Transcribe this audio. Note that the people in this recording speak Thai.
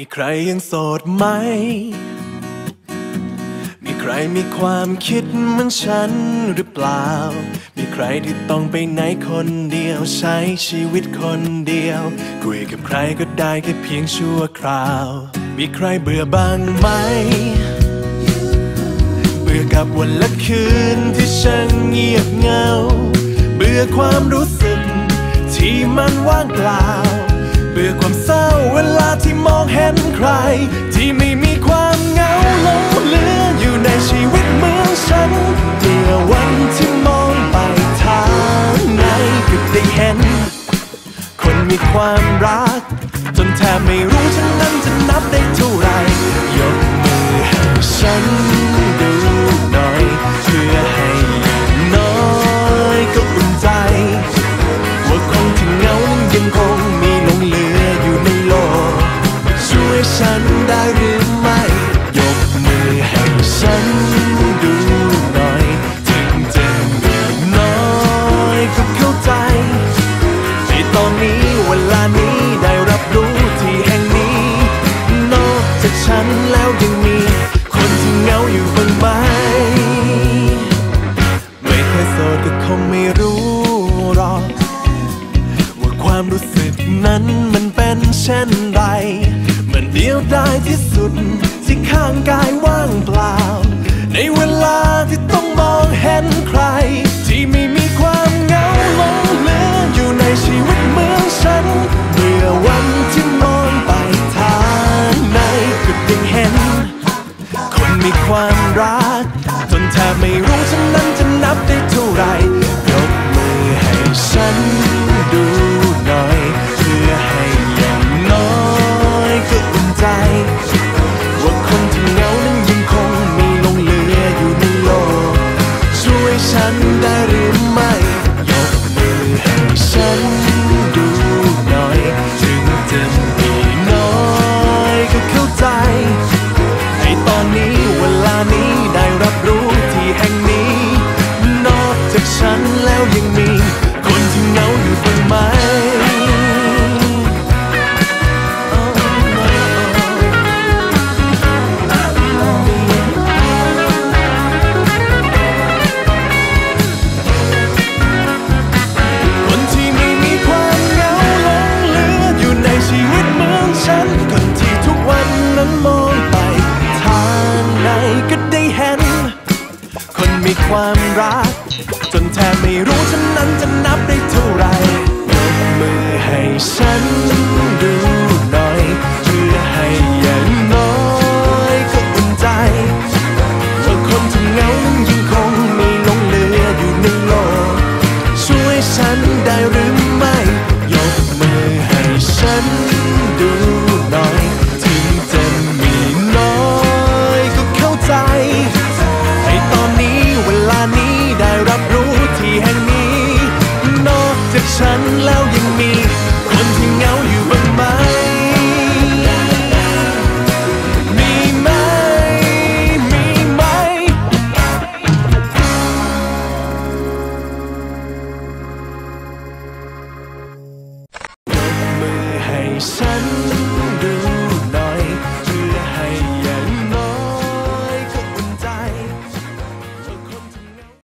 มีใครยังโสดไหม มีใครมีความคิดเหมือนฉันหรือเปล่า มีใครที่ต้องไปไหนคนเดียวใช้ชีวิตคนเดียว คุยกับใครก็ได้แค่เพียงชั่วคราว มีใครเบื่อบ้างไหม เบื่อกับวันละคืนที่ฉันเงียบเงา เบื่อความรู้สึกที่มันว่างเปล่า เบื่อความเศร้าเวลาที่มองเห็นใคร ที่ไม่มีความเหงาหลงเหลืออยู่ในชีวิตเหมือนฉันเบื่อวันที่มองไปทางไหนก็ได้เห็น คนมีความรัก จนแทบไม่รู้ฉันนั้นจะนับได้เท่าไหร่ ฉันดูหน่อยถึงจะเหนื่อยน้อยก็เข้าใจในตอนนี้เวลานี้ได้รับรู้ที่แห่งนี้ นอกจากฉันแล้วยังมี คนที่เหงาอยู่บ้างไหมไม่เคยโสดก็คงไม่รู้หรอกว่าความรู้สึกนั้นมันเป็นเช่นไรมันเดียวดายที่สุดที่ข้างกายว่างเปล่า รัก จนแทบไม่รู้ฉันนั้นจะนับได้เท่าไหรยกมือให้ฉันดู คนมีความรัก จนแทบไม่รู้ฉันนั้นจะนับได้เท่าไหร่ยกมือให้ฉัน